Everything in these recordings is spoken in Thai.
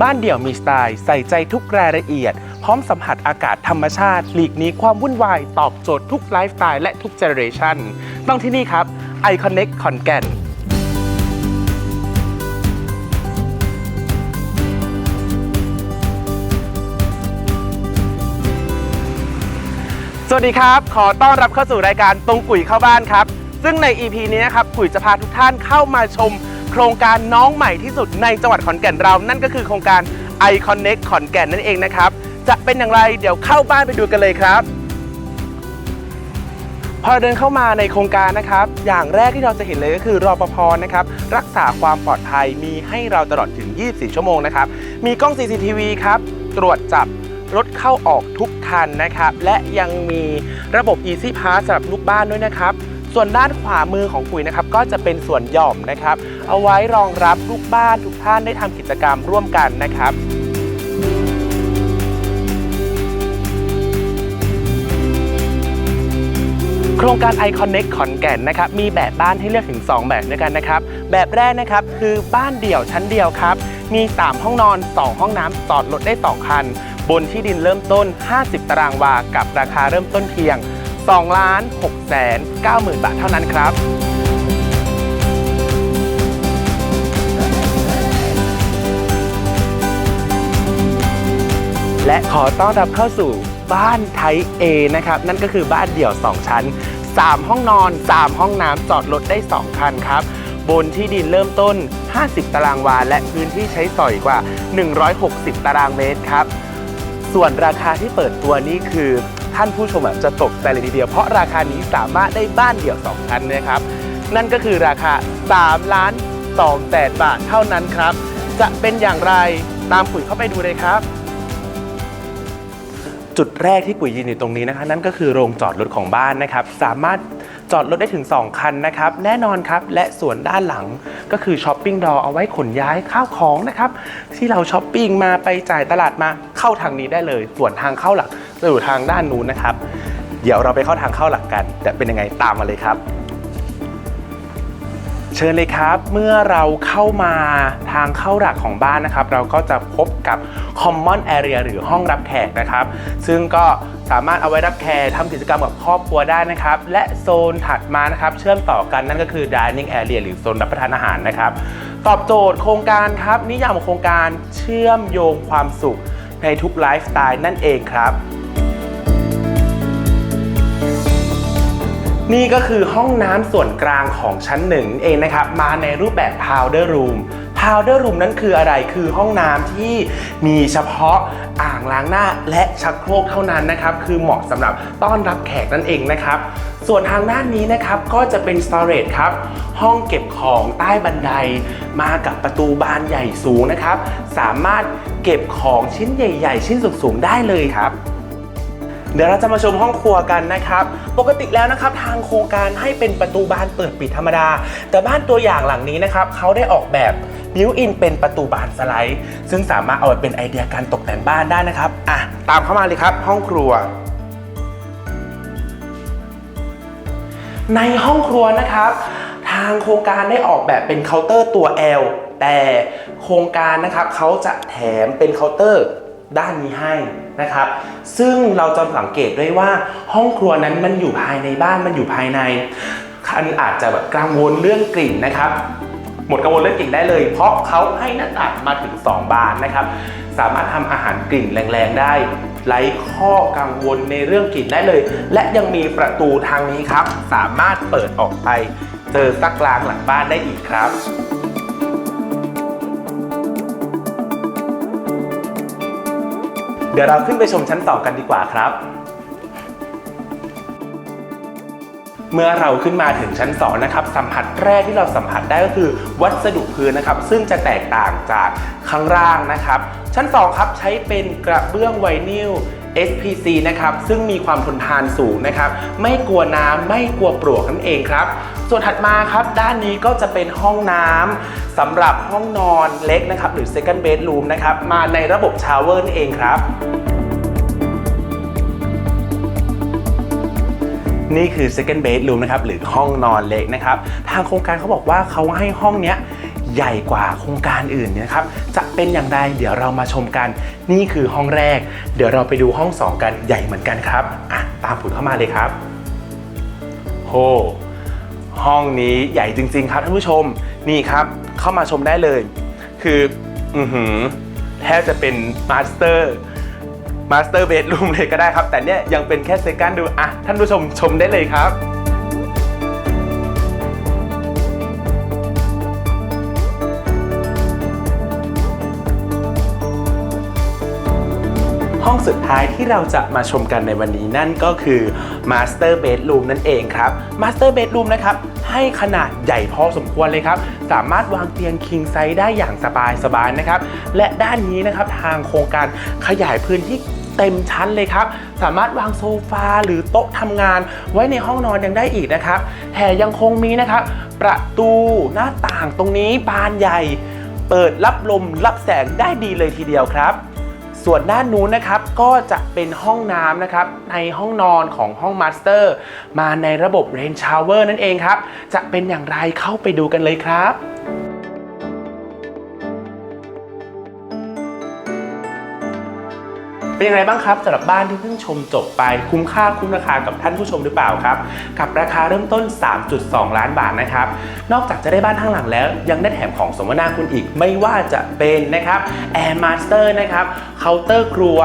บ้านเดี่ยวมีสไตล์ใส่ใจทุกรายละเอียด พร้อมสัมผัสอากาศธรรมชาติ หลีกหนีความวุ่นวาย ตอบโจทย์ทุกไลฟ์สไตล์และทุกเจเนอเรชันต้องที่นี่ครับ i c o n e c t ขอนแก่นสวัสดีครับ ขอต้อนรับเข้าสู่รายการตรงกุ๋ยเข้าบ้านครับ ซึ่งใน EP นี้นะครับ กุ๋ยจะพาทุกท่านเข้ามาชม โครงการน้องใหม่ที่สุดในจังหวัดขอนแก่นเรา นั่นก็คือโครงการ i c o n e c t ขอนแก่นนั่นเองนะครับ จะเป็นอย่างไรเดี๋ยวเข้าบ้านไปดูกันเลยครับ พอเดินเข้ามาในโครงการนะครับ อย่างแรกที่เราจะเห็นเลยก็คือรอปภนะครับรักษาความปลอดภัยมีให้เราตลอดถึง 24 ชั่วโมงนะครับ มีกล้อง CCTV ครับตรวจจับรถเข้าออกทุกคันนะครับ และยังมีระบบ Easy Pass สำหรับลูกบ้านด้วยนะครับ ส่วนด้านขวามือของปุ๋ยนะครับก็จะเป็นส่วนหย่อมนะครับ เอาไว้รองรับลูกบ้านทุกท่านได้ทำกิจกรรมร่วมกันนะครับโครงการ i c o n e c t ขอนแก่นนะครับมีแบบบ้านให้เลือกถึง 2 แบบด้วยกันนะครับ แบบแรกนะครับคือบ้านเดี่ยวชั้นเดียวครับ มี 3 ห้องนอน 2 ห้องน้ำจอดรถได้ 2 คัน บนที่ดินเริ่มต้น 50 ตารางวา กับราคาเริ่มต้นเพียง 2ล้าน6แสน9หมื่นบาทเท่านั้นครับและขอต้อนรับเข้าสู่บ้านไทย A นะครับ นั่นก็คือบ้านเดี่ยว 2 ชั้น 3 ห้องนอน 3 ห้องน้ำจอดรถได้ 2 คันครับ บนที่ดินเริ่มต้น 50 ตารางวา และพื้นที่ใช้สอยกว่า 160 ตารางเมตรครับ ส่วนราคาที่เปิดตัวนี้คือ ท่านผู้ชมจะตกใจเลยทีเดียว เพราะราคานี้สามารถได้บ้านเดี่ยว 2 ชั้นนะครับ นั่นก็คือราคา 3 ล้าน2แสนบาทเท่านั้นครับ จะเป็นอย่างไรตามปุ๋ยเข้าไปดูเลยครับ จุดแรกที่ปุ๋ยยืนอยู่ตรงนี้นะคะ นั่นก็คือโรงจอดรถของบ้านนะครับ สามารถจอดรถได้ถึง 2 คันนะครับ แน่นอนครับ และส่วนด้านหลังก็คือช้อปปิ้งดอเอาไว้ขนย้ายข้าวของนะครับ ที่เราช้อปปิ้งมาไปจ่ายตลาดมาเข้าทางนี้ได้เลย ส่วนทางเข้าหลัก จะอยู่ทางด้านนู้นนะครับ เดี๋ยวเราไปเข้าทางเข้าหลักกัน จะเป็นยังไงตามมาเลยครับ เชิญเลยครับ เมื่อเราเข้ามาทางเข้าหลักของบ้านนะครับ เราก็จะพบกับ Common Area หรือห้องรับแขกนะครับ ซึ่งก็สามารถเอาไว้รับแขกทำกิจกรรมกับครอบครัวได้นะครับ และโซนถัดมานะครับ เชื่อมต่อกันนั่นก็คือ Dining Area หรือโซนรับประทานอาหารนะครับ ตอบโจทย์โครงการครับ นิยามของโครงการเชื่อมโยงความสุขในทุกไลฟ์สไตล์นั่นเองครับ นี่ก็คือห้องน้ำส่วนกลางของชั้นหนึ่งเองนะครับ มาในรูปแบบ powder room powder room นั้นคืออะไรคือห้องน้ำที่มีเฉพาะอ่างล้างหน้าและชักโครกเท่านั้นนะครับ คือเหมาะสำหรับต้อนรับแขกนั่นเองนะครับ ส่วนทางด้านนี้นะครับก็จะเป็น storage ครับ ห้องเก็บของใต้บันได มากับประตูบานใหญ่สูงนะครับ สามารถเก็บของชิ้นใหญ่ ๆ ชิ้นสูงๆได้เลยครับ เดี๋ยวเราจะมาชมห้องครัวกันนะครับ ปกติแล้วนะครับทางโครงการให้เป็นประตูบานเปิดปิดธรรมดา แต่บ้านตัวอย่างหลังนี้นะครับเขาได้ออกแบบบิวอินเป็นประตูบานสไลด์ ซึ่งสามารถเอาไปเป็นไอเดียการตกแต่งบ้านได้นะครับอะตามเข้ามาเลยครับห้องครัวในห้องครัวนะครับ ทางโครงการได้ออกแบบเป็นเคาน์เตอร์ตัว L แต่โครงการนะครับเขาจะแถมเป็นเคาน์เตอร์ด้านนี้ให้ นะครับ ซึ่งเราจะสังเกตด้วยว่าห้องครัวนั้นมันอยู่ภายในบ้านมันอยู่ภายในคันอาจจะแบบกังวลเรื่องกลิ่นนะครับ หมดกังวลเรื่องกลิ่นได้เลย เพราะเขาให้หน้าต่างมาถึง 2 บานนะครับ สามารถทำอาหารกลิ่นแรงๆได้ไร้ข้อกังวลในเรื่องกลิ่นได้เลย และยังมีประตูทางนี้ครับ สามารถเปิดออกไปเจอซักล้างหลังบ้านได้อีกครับ เดี๋ยวเราขึ้นไปชมชั้นต่อกันดีกว่าครับ เมื่อเราขึ้นมาถึงชั้น2นะครับสัมผัสแรกที่เราสัมผัสได้ก็คือ วัสดุพื้นนะครับ ซึ่งจะแตกต่างจากข้างล่างนะครับ ชั้น2ครับใช้เป็นกระเบื้องไวนิล SPC นะครับซึ่งมีความทนทานสูงนะครับไม่กลัวน้ำไม่กลัวปลวกนั่นเองครับ ส่วนถัดมาครับด้านนี้ก็จะเป็นห้องน้ำสำหรับห้องนอนเล็กนะครับหรือ second bedroom นะครับมาในระบบชาวเวอร์นั่นเองครับนี่คือ second bedroom นะครับหรือห้องนอนเล็กนะครับ ทางโครงการเขาบอกว่าเขาให้ห้องเนี้ย ใหญ่กว่าโครงการอื่นนะครับจะเป็นอย่างไรเดี๋ยวเรามาชมกัน นี่คือห้องแรก เดี๋ยวเราไปดูห้องสองกันใหญ่เหมือนกันครับอะตามผุดเข้ามาเลยครับโหห้องนี้ใหญ่จริง ๆ ครับท่านผู้ชมนี่ครับเข้ามาชมได้เลย คืออือหือแทบจะเป็นมาสเตอร์มาสเตอร์เบดรูมเลยก็ได้ครับ แต่เนี่ยยังเป็นแค่เซกันดูอะท่านผู้ชมชมได้เลยครับ ห้องสุดท้ายที่เราจะมาชมกันในวันนี้นั่นก็คือ Master Bedroom นั่นเองครับ Master Bedroom นะครับให้ขนาดใหญ่พอสมควรเลยครับ สามารถวางเตียง King Size ได้อย่างสบายสบายๆนะครับ และด้านนี้นะครับทางโครงการขยายพื้นที่เต็มชั้นเลยครับ สามารถวางโซฟาหรือโต๊ะทำงาน ไว้ในห้องนอนยังได้อีกนะครับแถมยังคงมีนะครับ ประตูหน้าต่างตรงนี้บานใหญ่ เปิดรับลมรับแสงได้ดีเลยทีเดียวครับ ส่วนด้านนู้นนะครับก็จะเป็นห้องน้ำนะครับในห้องนอนของห้องมาสเตอร์มาในระบบเรนชาวเวอร์นั่นเองครับ จะเป็นอย่างไรเข้าไปดูกันเลยครับ เป็นยังไงบ้างครับสำหรับบ้านที่เพิ่งชมจบไปคุ้มค่าคุ้มราคากับท่านผู้ชมหรือเปล่าครับ กับราคาเริ่มต้น 3.2 ล้านบาทนะครับ นอกจากจะได้บ้านทั้งหลังแล้ว ยังได้แถมของสมนาคุณอีกไม่ว่าจะเป็นนะครับ Air Master นะครับเคาน์เตอร์ครัว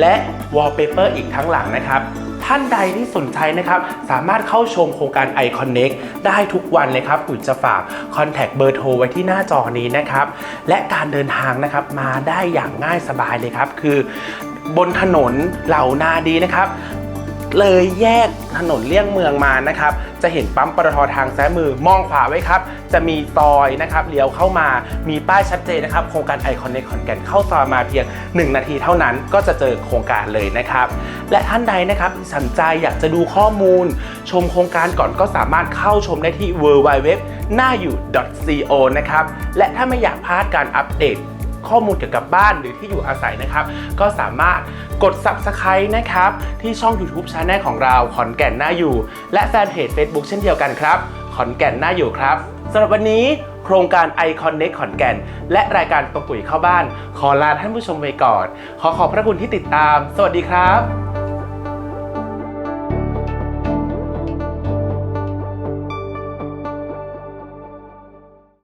และ Wallpaper อีกทั้งหลังนะครับท่านใดที่สนใจนะครับ สามารถเข้าชมโครงการ iConnect ได้ทุกวันเลยครับปุ๋ยจะฝากคอนแทคเบอร์โทรไว้ที่หน้าจอนี้นะครับ และการเดินทางนะครับมาได้อย่างง่ายสบายเลยครับ คือ บนถนนเหล่านาดีนะครับ เลยแยกถนนเลี่ยงเมืองมานะครับ จะเห็นปั๊มปตททางซ้ายมือมองขวาไว้ครับ จะมีซอยนะครับเลี้ยวเข้ามามีป้ายชัดเจนนะครับ โครงการไอคอนเนคขอนแก่นเข้าซอยมาเพียง 1 นาทีเท่านั้นก็จะเจอโครงการเลยนะครับ และท่านใดนะครับสนใจอยากจะดูข้อมูล ชมโครงการก่อนก็สามารถเข้าชมได้ที่ w w w หน้าอยู่ .co นะครับและถ้าไม่อยากพลาดการอัปเดต ข้อมูลเกี่ยวกับบ้านหรือที่อยู่อาศัยนะครับ ก็สามารถกด Subscribe นะครับ ที่ช่อง YouTube Channel ของเราขอนแก่นหน้าอยู่ และแฟนเพจ Facebook เช่นเดียวกันครับ ขอนแก่นหน้าอยู่ครับสำหรับวันนี้โครงการ i c o n n e c t ขอนแก่น และรายการตรงตุ๋ยเข้าบ้าน ขอลาท่านผู้ชมไปก่อน ขอขอบพระคุณที่ติดตาม สวัสดีครับ